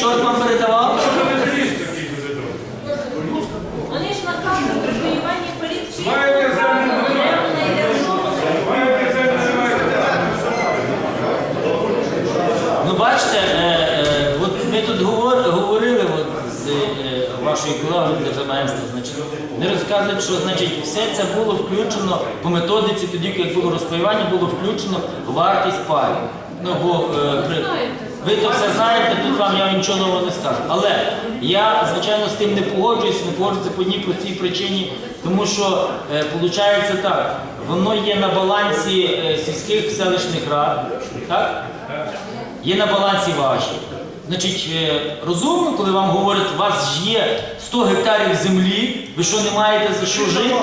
чорт вам передавав? Вони ж наказують при воюванні поліції. Не. Ну бачите, е, е, от ми тут говор- говорили от, з е, вашою колегою державенства, значить, вони розказують, що значить, все це було включено по методиці, тоді, як було розпаювання, було включено вартість паю. Ну, бо, е, при- ви то все знаєте, тут вам я нічого нового не скажу. Але я, звичайно, з тим не погоджуюсь, не погоджуюся по одній простій причині, тому що виходить так, воно є на балансі е, сільських селищних рад, так? є на балансі ваші. Значить, е, розумно, коли вам говорять, у вас ж є 100 гектарів землі, ви що не маєте за що жити?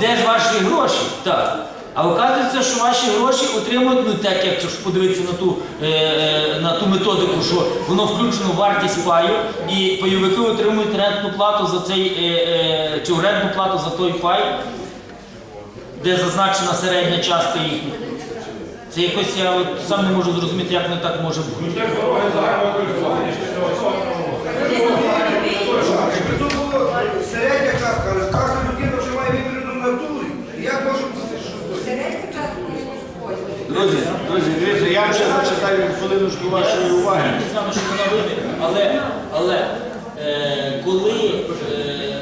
Де ж ваші гроші? Так. А вказується, що ваші гроші отримують, ну так як ж подивитися на ту, е, е, на ту методику, що воно включено в вартість паю, і пайовики отримують рентну плату за цей, е, е, чи орендну плату за той пай, де зазначена середня частка їхня. Це якось я от сам не можу зрозуміти, як не так може бути. Середня частка, кожна людина вже має вибірну натуру. Як може бути, що Друзі, друзі, дивіться, я вже зачитаю хвилиночку вашої уваги. Я з вами, що вона вийде, але, але е, коли, е,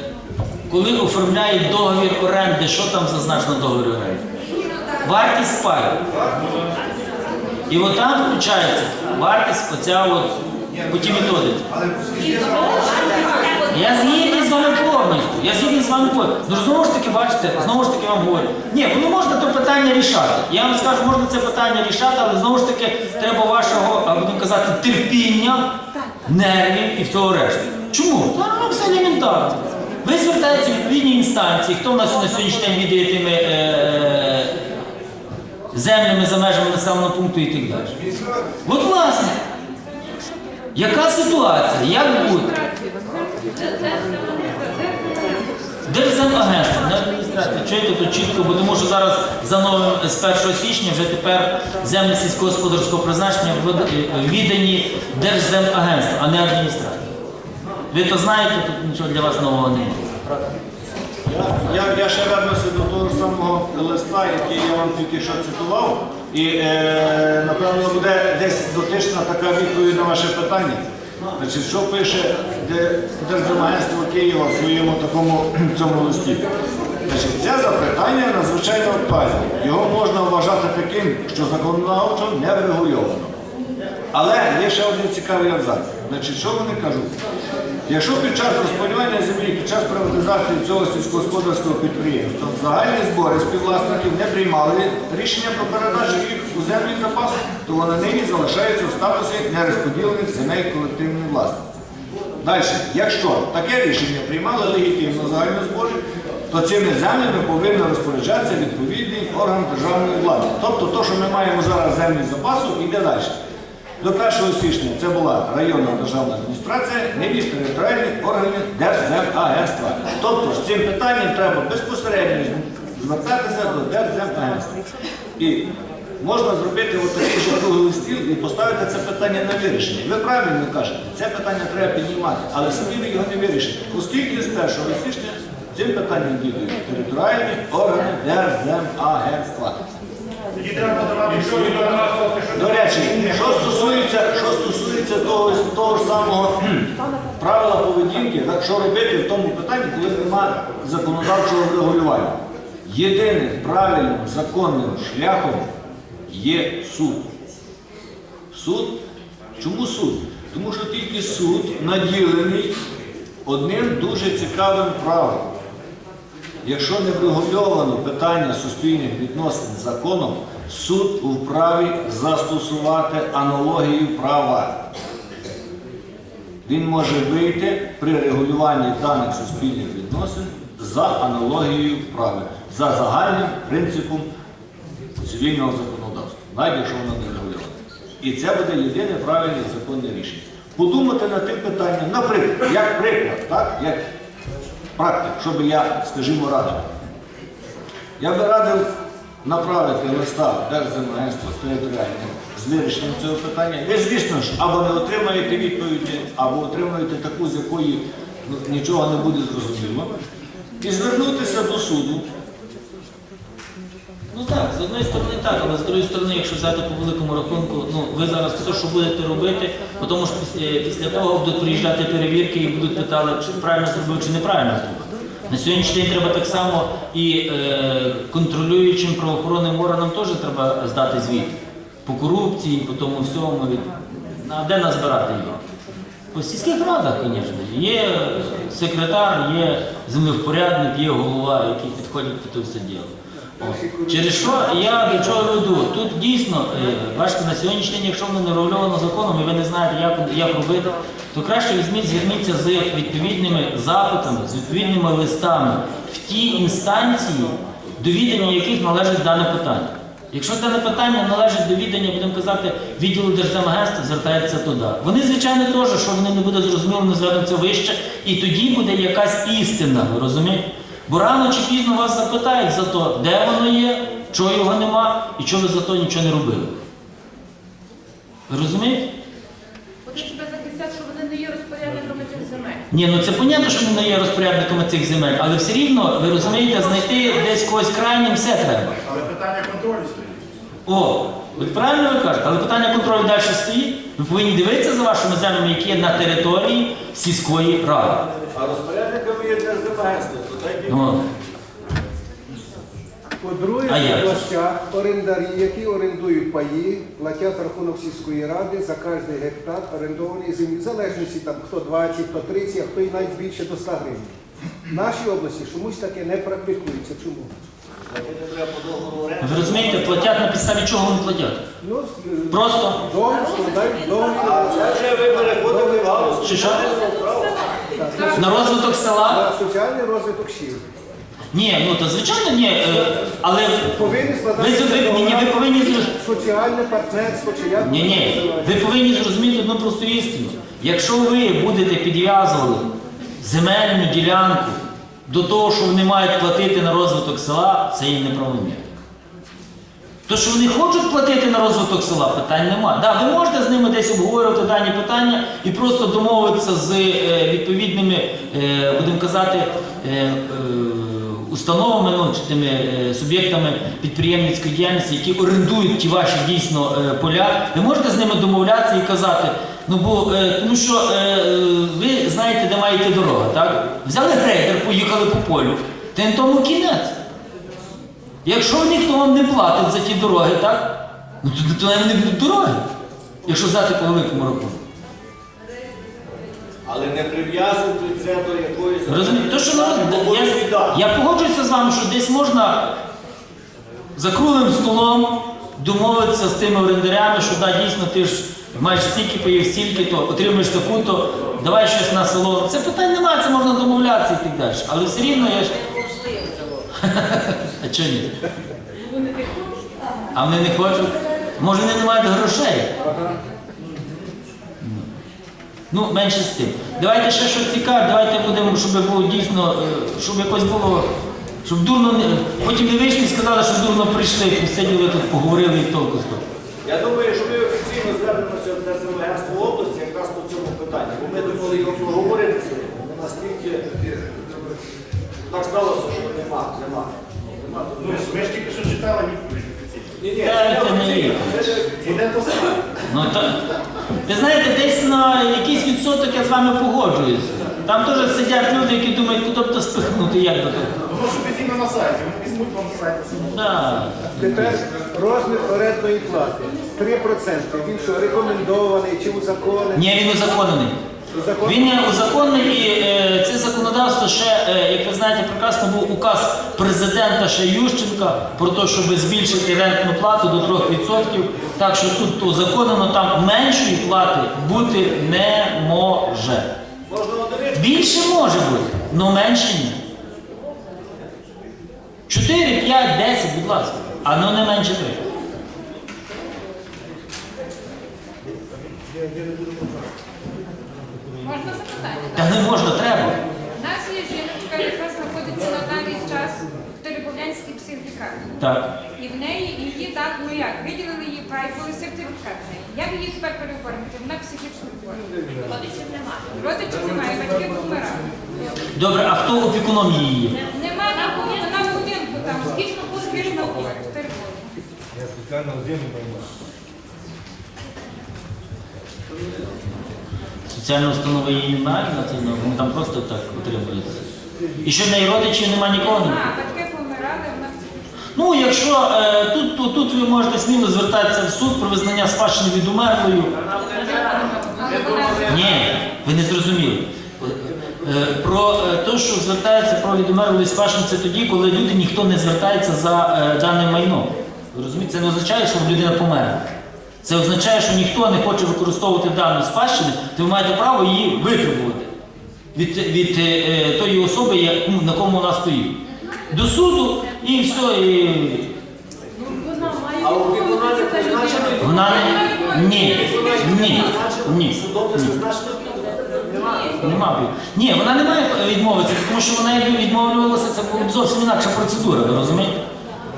коли оформляють договір оренди, що там зазначено в договорі оренди? Вартість паю. І от там включається вартість оця от по тій методиці. Я згідний з вами повністю. Я згідний з вами повністю. Ну знову ж таки, бачите, знову ж таки вам говорю. Ні, ну можна то питання рішати. Я вам скажу, можна це питання рішати, але знову ж таки треба вашого, будемо казати, терпіння, нервів і всього решти. Чому? Ну, все елементарно. Ви звертаєтеся в відповідні інстанції, хто в нас на сьогоднішній день відає тими е, землями за межами населеного пункту і так далі. От власне. Яка ситуація? Як буде? Держземагентство, не адміністрація. Чуєте тут чітко, бо тому що зараз за новим з 1 січня вже тепер землі сільськогосподарського призначення віддані Держземагентству, а не адміністрації. Ви то знаєте, тут нічого для вас нового немає. Я, я ще вернуся до того самого листа, який я вам тільки що цитував. І е, напевно буде десь дотична така відповідь на ваше питання. Значить, що пише де- Держземагентство Києва в своєму такому цьому листі? Значить, це запитання надзвичайно актуальне. Його можна вважати таким, що законодавчо не врегульовано. Але є ще один цікавий абзац. Значить, що вони кажуть? Якщо під час розпаювання землі, під час приватизації цього сільськогосподарського підприємства загальні збори співвласників не приймали рішення про передачу їх у землі запас, то вони нині залишаються в статусі нерозподілених земель колективної власності. Далі, якщо таке рішення приймали легітимно загальні збори, то цими землями повинен розпоряджатися відповідний орган державної влади. Тобто, то, що ми маємо зараз землі запасу, йде далі. До 1 січня це була районна державна адміністрація, нині територіальні органи Держземагентства. Тобто з цим питанням треба безпосередньо звертатися до Держземагентства. І можна зробити отакий круглий стіл і поставити це питання на вирішення. Ви правильно кажете, це питання треба піднімати, але самі ви його не вирішите. Оскільки з 1 січня цим питанням діють територіальні органи Держземагентства. Тоді треба давати відповідь до нас, що До речі, що стосується, що стосується того, того ж самого правила поведінки, так, що робити в тому питанні, коли немає законодавчого регулювання. Єдиним правильним законним шляхом є суд. Суд. Чому суд? Тому що тільки суд наділений одним дуже цікавим правом. Якщо не врегульовано питання суспільних відносин законом, суд вправі застосувати аналогію права. Він може вийти при регулюванні даних суспільних відносин за аналогією права, за загальним принципом цивільного законодавства, навіть якщо воно не регульоване. І це буде єдине правильне законне рішення. Подумати над тим питанням, наприклад, як приклад, так, як практик, щоб я, скажімо, радив. Я би радив направити листа в Держземагентство з вирішенням цього питання. Ви, звісно ж, або не отримаєте відповіді, або отримаєте таку, з якої ну, нічого не буде зрозуміло. І звернутися до суду. Ну так, з одної сторони так, але з другої сторони, якщо взяти по великому рахунку, ну ви зараз все, що будете робити, тому що після, після того будуть приїжджати перевірки і будуть питали, чи правильно зробив, чи неправильно зробив. На сьогоднішній день треба так само і е, контролюючим правоохоронним органам теж треба здати звіт по корупції, по тому всьому. А де назбирати його? По сільських радах, звісно. Є секретар, є землевпорядник, є голова, які підходять під це все діло. Через що я до чого веду? Тут дійсно, е, бачите, на сьогоднішній день, якщо воно не регульовано законом і ви не знаєте, як, як робити, то краще візьміть, зверніться з відповідними запитами, з відповідними листами в ті інстанції, до відання яких належить дане питання. Якщо дане питання належить до відання, будемо казати, відділу Держземагентства, звертається туди. Вони, звичайно, теж, що вони не буде зрозуміло, не звернуться вище, і тоді буде якась істина, ви розумієте? Бо рано чи пізно вас запитають за то, де воно є, чого його нема, і чого ви за то нічого не робили. Ви розумієте? Вони себе захистять, що вони не є розпорядниками цих земель. Ні, ну це понятно, що вони не є розпорядниками цих земель, але все рівно, ви розумієте, знайти десь когось крайнім все треба. Але питання контролю стоїть. О, от правильно ви кажете, але питання контролю далі стоїть. Ви повинні дивитися за вашими землями, які є на території сільської ради. А розпорядниками є Держземагентство, Ну, По-друге, А як в орендарі, які орендують паї, платять рахунок сільської ради за кожний гектар орендованої землі, в залежності там хто 20, хто 30, а хто і навіть більше до 100 гривень. В нашій області чомусь таке не практикується. Чому? ви розумієте, платять на підставі чого вони платять? Ну, з- Просто договір складають договір. Це вже ви переходите в галузь. чи що? На розвиток села? на соціальний розвиток сіл. Ні, ну то звичайно ні. е, Але Повинні ви, складати ви, ні, ні, ви повинні зрозуміти. соціальне партнерство чи як Ні, ні, ви повинні зрозуміти одну просту істину. Якщо ви будете підв'язувати земельну ділянку до того, що вони мають платити на розвиток села, це є неправомірно. То, що вони хочуть платити на розвиток села, питань нема. Да, ви можете з ними десь обговорювати дані питання і просто домовитися з е, відповідними, е, будемо казати, е, установами, ну, чи тими суб'єктами підприємницької діяльності, які орендують ті ваші дійсно поля. Ви можете з ними домовлятися і казати, ну бо тому що ви знаєте, де маєте дорога, так? Взяли грейдер, поїхали по полю. Тим тому кінець. Якщо ніхто вам не платить за ті дороги, так? Ну то, то навіть не будуть дороги, якщо взяти по великому рахунку. Але не прив'язуйте це до якоїсь... Розумієте? То, що народ, я, я погоджуюся з вами, що десь можна за круглим столом домовитися з тими орендарями, що да, дійсно ти ж маєш стільки поїв, стільки, то отримуєш таку, то давай щось на село. Це питань немає, це можна домовлятися і так далі. Але все рівно я ж. Чого ні? А вони не хочуть? Може вони не мають грошей? Ну, менше з тим. Давайте ще що цікаве, давайте будемо, щоб було дійсно, е, щоб якось було, щоб дурно не. Потім не вийшли і сказали, що дурно прийшли, посиділи тут, поговорили і толку з того. Я думаю, що ми офіційно звернемося в Держземагентство області якраз по цьому питанню. Бо ми думали його проговорити Наскільки так сталося, що нема, нема. Ну, ми ж тільки що читали відповідь. Ні, ні, це не є. Буде. Ну, та, ви знаєте, десь на якийсь відсоток я з вами погоджуюся. Там теж сидять люди, які думають, куди б то спихнути, як би то. Воно ж офіційно на сайті, вони візьмуть вам з сайту. Да. Тепер розмір орендної плати 3%. Він що рекомендований чи узаконений? Ні, він узаконений. Він є узаконений, і е, це законодавство ще, е, як ви знаєте, прекрасно був указ президента ще Ющенка про те, щоб збільшити рентну плату до 3%. Так що тут узаконено, там меншої плати бути не може. Більше може бути, але менше ні. 4, 5, 10, будь ласка, а ну не менше 3. Можна запитання? Та не можна, треба. У нас є жіночка, яка знаходиться на даний час в Теребовлянській сертифікат. Так. І в неї її так, ну як, виділили їй пай, коли сертифікат в неї. Як її тепер переоформити? Вона психічно хвора. Родичів немає. Родичів немає, батьки помирали. Добре, а хто опікуном її є? Нема нікого, вона в будинку там, скільки поспішно хвора. Терпола. Соціальна установа її немає на цей вони там просто так утримуються. І що в неї родичів нема нікого? Батьки помирали, вона. Ну, якщо е, тут, тут, тут ви можете сміло звертатися в суд про визнання спадщини від умерлою. Ні, ви не зрозуміли. Е, Про е, те, що звертається про відомерлої спадщини, це тоді, коли люди ніхто не звертається за е, дане майно. Ви розумієте, це не означає, що людина померла. Це означає, що ніхто не хоче використовувати дану спадщину, то ви маєте право її витребувати від, від е, тої особи, яку- на кому вона стоїть. До суду і все. І... А у виконання призначено Вона не. Ні. Ні. Ні. судом не призначено. Нема. Ні, вона не має відмовитися, тому що вона якби відмовлювалася, це була б зовсім інакша процедура, ви розумієте?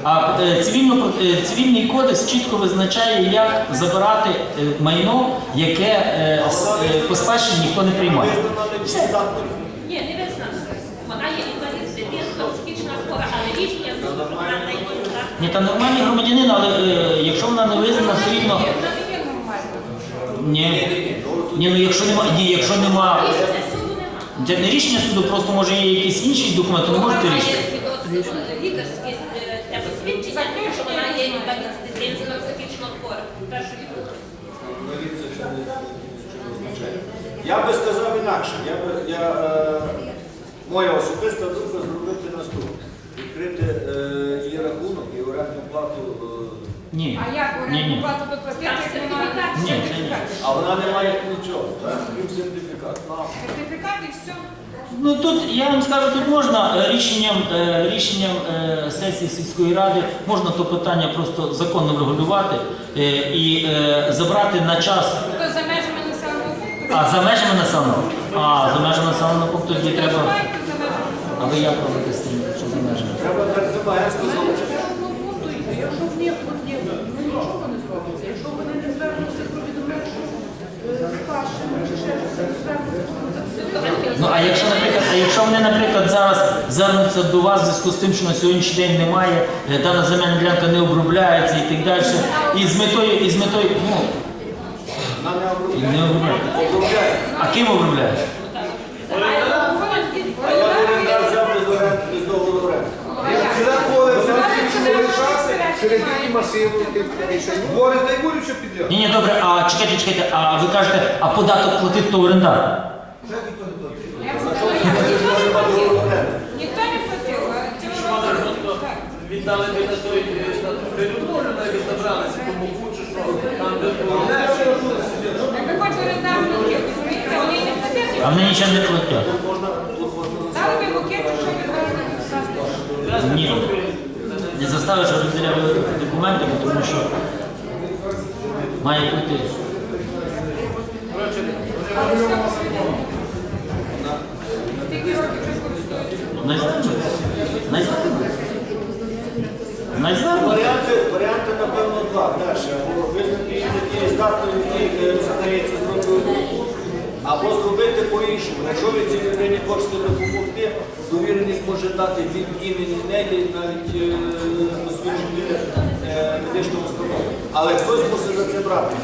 А е, цивільно, е, цивільний кодекс чітко визначає, як забирати е, майно, яке по спадщині ніхто не приймає. Ні, не визнана. Вона є хвора, але рішення. Ні, та нормальний громадянин, але якщо вона не визнана, все рівно. Ні. Ні, ну якщо нема, ні, якщо нема. Це не рішення суду, просто може є якісь інші документи, не можете рішити. є свідоцтво лікарське е, те посвідчення, що вона психічно хвора. Я би сказав інакше. Я би, я, е, моя особиста думка зробити наступне. Відкрити е, її рахунок і орендну плату. Е, Ні. А як Ні, вона ні. плату доплатити, як немає Ні, ні, ні. а вона не має нічого, так? Крім сертифікат. Сертифікат і все. Ну тут я вам скажу, тут можна е, рішенням, е, рішенням е, сесії сільської ради можна то питання просто законно врегулювати е, і е, забрати на час. То за межами населеного пункту. А за межами населеного? А за межами населеного пункту тоді треба. Знаєте, за межами А ви як робите з тим, що за межами? Треба держземагентство залучити. населеного пункту. Якщо в них от є, ну нічого не зробиться. Якщо вони не звернуться про відомлення, спадщину чи ще щось, не звернуться, то це все. Ну а якщо, наприклад, а якщо вони, наприклад, зараз звернуться до вас в зв'язку з тим, що на сьогоднішній день немає, е, дана земельна ділянка не обробляється і так далі, і з метою, і з метою, ну, не і не обробляє. А ким обробляє? А я орендар взяв без оренди, без договору оренди. Ціна поле це Середині масиву ти гори та й будуть що підляти. Ні, ні, добре, а чекайте, чекайте, а ви кажете, а податок платить хто орендар? Я б сказала, як ніхто не так. Віддали би на той людей забралися, тому хочу, що там де було Якби хоч платив, розумієте, вони не платять. А вони нічим не платять. Дали би букет, що відразу Ні. Не заставиш орендаря документами, тому що має бути. Скільки Варіанти, напевно, два. Перше, або визнати її такою здатною, який задається зробити, або зробити по-іншому. Якщо ви цій людині хочете допомогти, довіреність може дати від імені неї навіть е, освічити е. Але хтось мусить за це брати.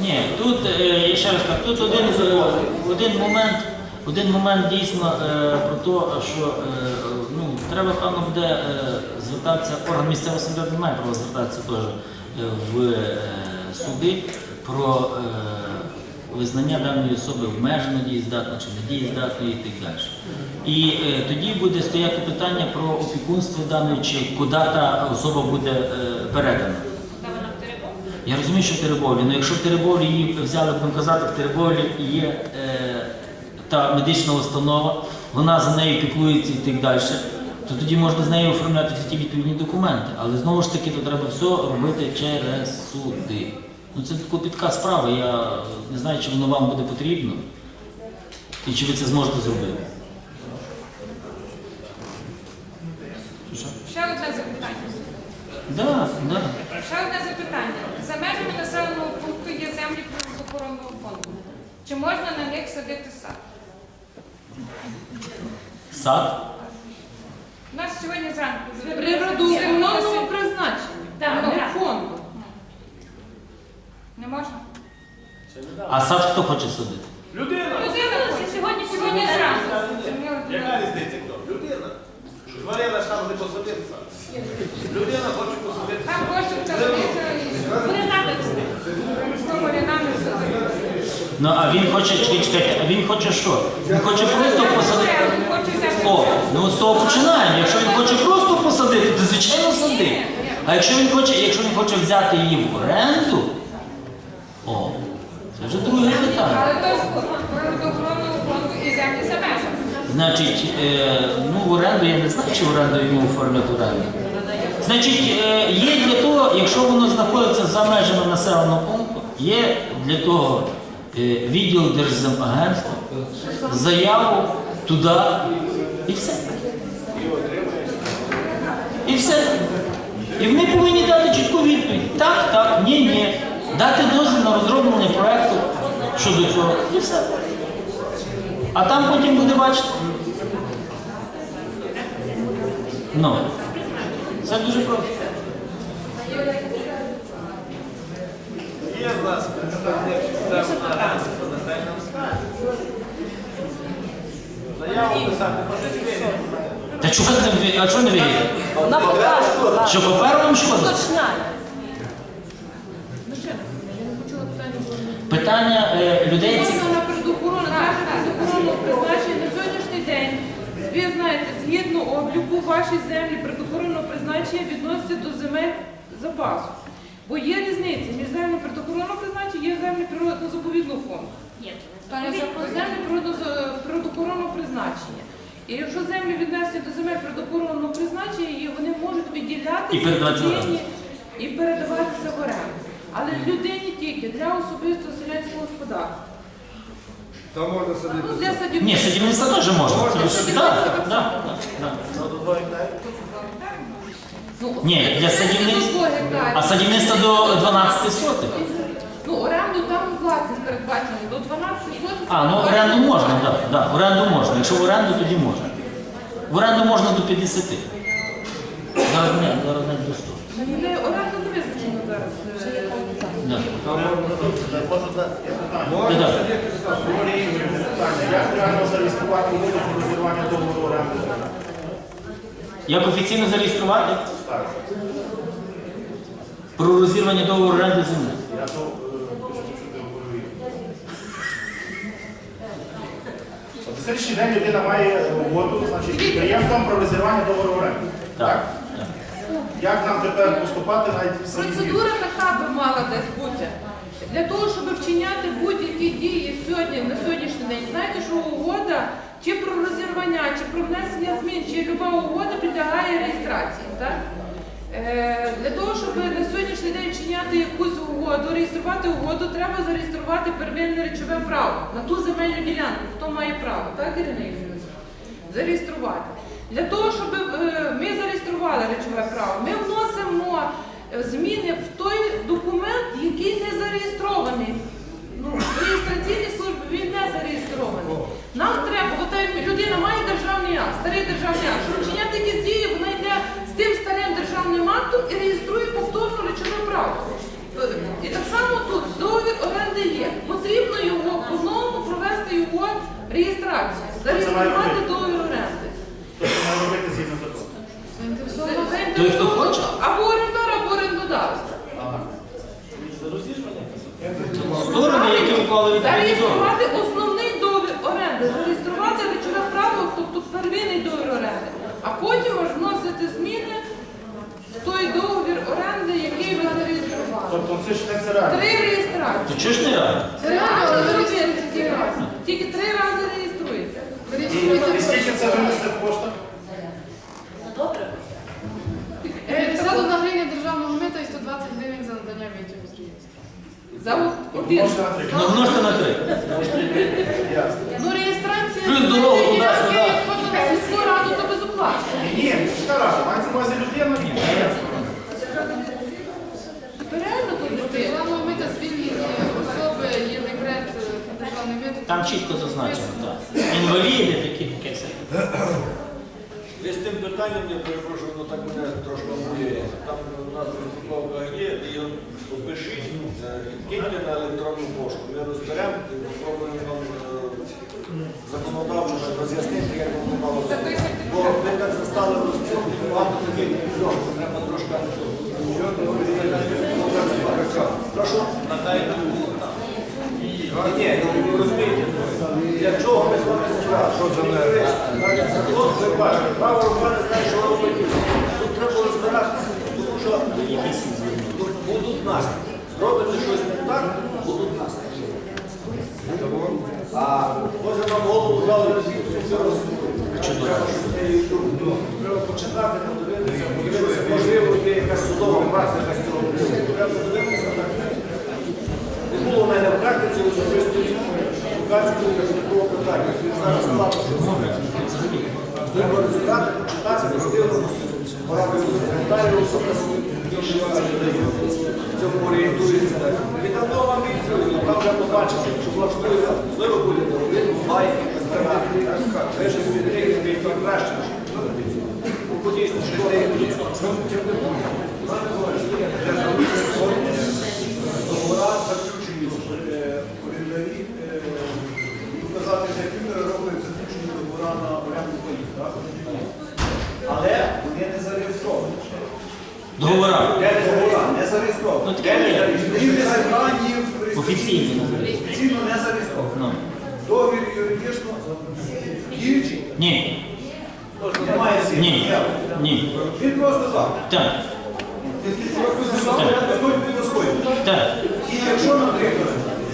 Ні, тут е, ще раз кажу, тут один, е, один момент, один момент дійсно е, про те, що е, ну, треба, певно, буде е, звертатися, орган місцевого самоврядування має право звертатися теж в суди про визнання даної особи обмежено дієздатною чи недієздатною і так далі. І тоді буде стояти питання про опікунство даної, чи куди та особа буде передана. Я розумію, що в Теребовлі, але якщо в Теребовлі її взяли, будемо казати, в Теребовлі є та медична установа, вона за нею піклується і так далі, то тоді можна з нею оформляти всі ті відповідні документи. Але знову ж таки, то треба все робити через суди. Ну Це клопітка справа. Я не знаю, чи воно вам буде потрібно і чи ви це зможете зробити. Ще одне запитання. Да, да. Ще одне запитання. За межами населеного пункту є землі природоохоронного фонду. Чи можна на них садити сад? Сад. У нас сьогодні зранку Природоохоронного призначення. Так, фонду. Не можна? А сад хто хоче садити? Людина. Людина сьогодні сьогодні зранку. Яка різниця хто? Людина. Тварина ж там не посадиться. Людина хоче посадити. Там хочуть садити. Вони написано. Знову рядами садити. Ну а він хоче, чекай, чекай, а він хоче що? Він хоче просто посадити. О, ну з того починаємо. Якщо він хоче просто посадити, то звичайно сади. А якщо він хоче, якщо він хоче взяти її в оренду, о, це вже друге питання. Але то природоохоронного фонду і землі за межами. Значить, е, ну в оренду я не знаю, чи в оренду йому оформлять оренду. Значить, е, є для того, якщо воно знаходиться за межами населеного пункту, є для того відділ Держземагентства, заяву туди і все. І все. І вони повинні дати чітку відповідь. Так, так, ні, ні. Дати дозвіл на розроблення проекту щодо цього. І все. А там потім буде бачити. Ну. Це дуже просто. Є в нас представник системи агентства, нам скаже. Заяву писати можете Та чого не ви- а чого не вірите? На покажу. Що. Ну, я не почула питання. Питання е, людей ці. Можна на природоохорону, наша природоохоронного призначення на сьогоднішній день, ви знаєте, згідно обліку ваші землі природоохоронного призначення відносяться до земель запасу. Бо є різниця між землями природоохоронного призначення і є землі природно-заповідного фонду. Землі природо- природоохоронного призначення. І якщо землі віднесені до земель природоохоронного призначення, вони можуть виділятися І в людині і передаватися в оренду. Але людині тільки для особистого селянського господарства. Там можна садити. Ну. Ні, садівництво теж можна. Да, да. Ну, Ні, для садівництва- до 100. А садівництво до 12 сотих. Ну, оренду там власність передбачена до 12 сотень. А, ну оренду можна, так. Да, да, оренду можна. Якщо в оренду, тоді можна. В оренду можна до 50. Зараз не, зараз не до 100. Не, оренду не визначено зараз. е, Да. Я питання. Да. Як реально зареєструвати про розірвання договору оренди? Як офіційно зареєструвати Так. про розірвання договору оренди землі? Я то е, пишу, що ти говорив. Сьогоднішній день людина має угоду, значить, підприємством про розірвання договору оренди. Так. так. Як нам тепер поступати навіть в самі Процедура така би мала десь бути. Для того, щоб вчиняти будь-які дії сьогодні, на сьогоднішній день, знаєте, що угода чи про розірвання, чи про внесення змін, чи люба угода підлягає реєстрації. Так? Е, для того, щоб на сьогоднішній день вчиняти якусь угоду, реєструвати угоду, треба зареєструвати первинне речове право на ту земельну ділянку. Хто має право, так, Ірина Ігорівна? Зареєструвати. Для того, щоб е, ми зареєстрували речове право, ми вносимо зміни в той документ, який не зареєстрований. Ну, в реєстраційній службі він не зареєстрований. Нам треба, от та людина має державний акт, старий державний акт, щоб вчиняти якісь дії, вона йде з тим старим державним актом і реєструє повторно речове право. Е, І так само тут договір оренди є. Потрібно його по-новому провести його реєстрацію, зареєструвати договір оренди. Тобто має робити згідно закону. Той, хто хоче? Або орендар, або орендодавця. Сторони, які уклали відповідні договори. Зареєструвати основний договір оренди, зареєструвати речове право, тобто первинний договір оренди, а потім аж вносити зміни в той договір оренди, який ви зареєстрували. Тобто це ж не це реально. Три реєстрації. Чого ж не реально? Це реально зробити тільки раз. Тільки три рази реєструєте. І, і скільки це винесе в коштах? Ну, один. Намножте на три. Ну реєстрація. Плюс дорогу туди-сюди. Сільську раду то безоплатно. Ні, міська рада, мається на увазі людина, ні. Реально тут дитина. Ми та особи, є декрет е, державний вид. Там чітко зазначено, так. Інваліди такі, таке все. Ви з тим питанням, я перепрошую, воно так мене трошки обурює. Там у нас випадковка є, де є опишіть, е, киньте на електронну пошту. Ми розберемо і спробуємо вам е, законодавчо роз'яснити, як мало бути. Бо ми так застали багато таких відео, треба трошки. Прошу? Ні, ну розумієте, для чого ми з вами справді? Що це не? Закон, ви бачите, право рука не знає, що робити. Тут треба розбиратися, тому що тут будуть наслідки. Зробите щось не так, будуть наслідки. А може нам голову дали все Треба почитати, подивитися, подивитися, можливо, є якась судова практика з цього приводу. Подивитися, так. Не було в мене в практиці особистої шукацької такого питання. Він зараз сказав, що треба розібрати, почитати, можливо, порадити секретарю особисто більше в цьому орієнтується. Віддано вам відповідь, там вже побачите, що влаштує, ви будете робити, має збирати. Ви ж відповідаєте, краще. Але вони не зареєстровані. Договора. Не зареєстровані. Ну, зібрані. Офіційно не зареєстровані. Ну. Договір юридично діючий. Ні, Немає ні, ні. Він просто так. Так, так. І якщо, наприклад,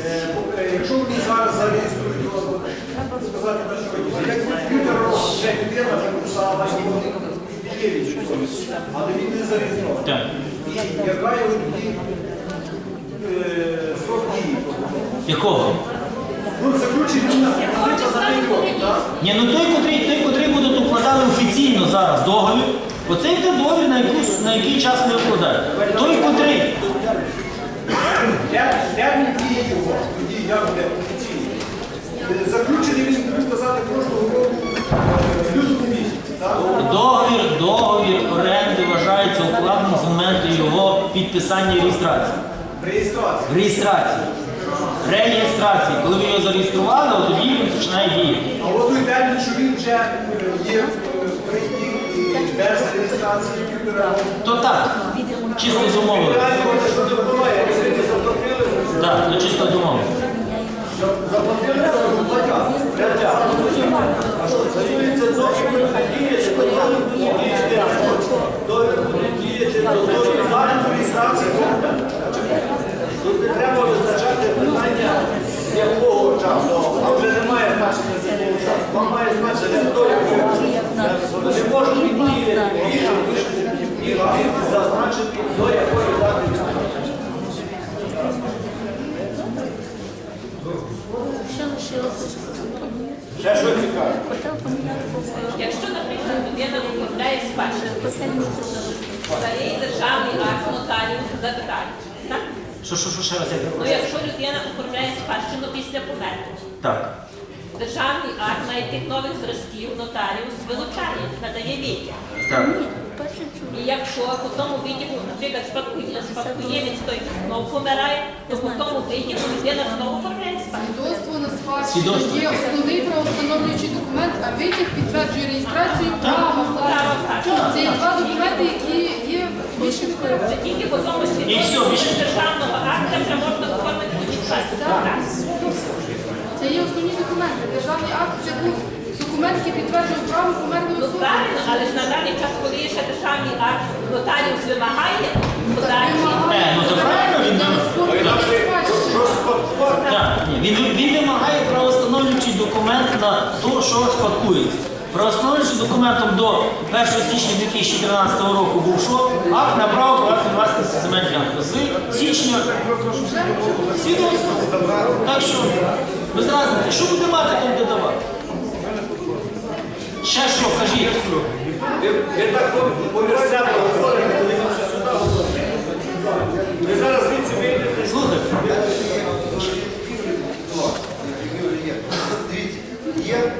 е, е, якщо вони зараз зареєструють його, сказати на що, як комп'ютер вже людина але він не зареєстрований. Так. І яка його тоді е, срок дії? Якого? Ну, на наприклад, на п'ять так? Ні, ну той, котрий, той, котрий будуть укладали офіційно зараз договір, оцей йде договір, на, на який час не укладають. Той, котрий. Його? Тоді як буде офіційно? Заключений він, можна сказати, кожного року е, в лютому місяці. Договір, договір оренди вважається укладеним з моменту його підписання і реєстрації. Реєстрація. Реєстрації. Реєстрації. Коли ви його зареєстрували, от тоді він починає діяти. А от термін, що він вже е, є в і без реєстрації комп'ютера, То так, чисто заплатили, Так, то чисто домовили. заплатили за платя. А що стосується договору, діє, що договір буде діяти до того, Зараз реєстрація комп'ютера. Тут не треба визначати питання якого часу, а вже немає значення з якого часу. Вам має значення хто якого. Не може віддіяти і зазначити до якої дати. Ще що цікаве? Якщо, наприклад, людина оформляє спадщину, дає їй державний акт нотаріус за деталі. Що, що, що ще раз я Ну, якщо людина оформляє спадщину після повернення, Так. державний акт на яких нових зразків нотаріус вилучає, надає витяг. Так. І якщо по тому витягу, наприклад, спадкоє- спадкоємець той знову помирає, то по тому витягу людина знову оформляє спадщину. Свідоцтво на спадщину є основний правоустановлюючий документ, а витяг підтверджує реєстрацію права. Це є два документи, які Це тільки по тому свідоцтву державного акта вже можна оформити Так. Це є основні документи. Державний акт це був документ, який підтверджує право померлої особи. правильно, але ж на даний час, коли є ще державний акт, нотаріус вимагає подачі. Ну то правильно він він, він вимагає правостановлюючий документ на те, що спадкується. Правоспорядчим документом до 1 січня 2013 року був що? Акт на право приватної власності земель ділянки. З січня свідоцтво. Так що, ви разниці, що буде мати, там де давати? Ще що, кажіть. Ви так помірцяли, ви зараз звідси вийдете. Слухайте. Дивіться, є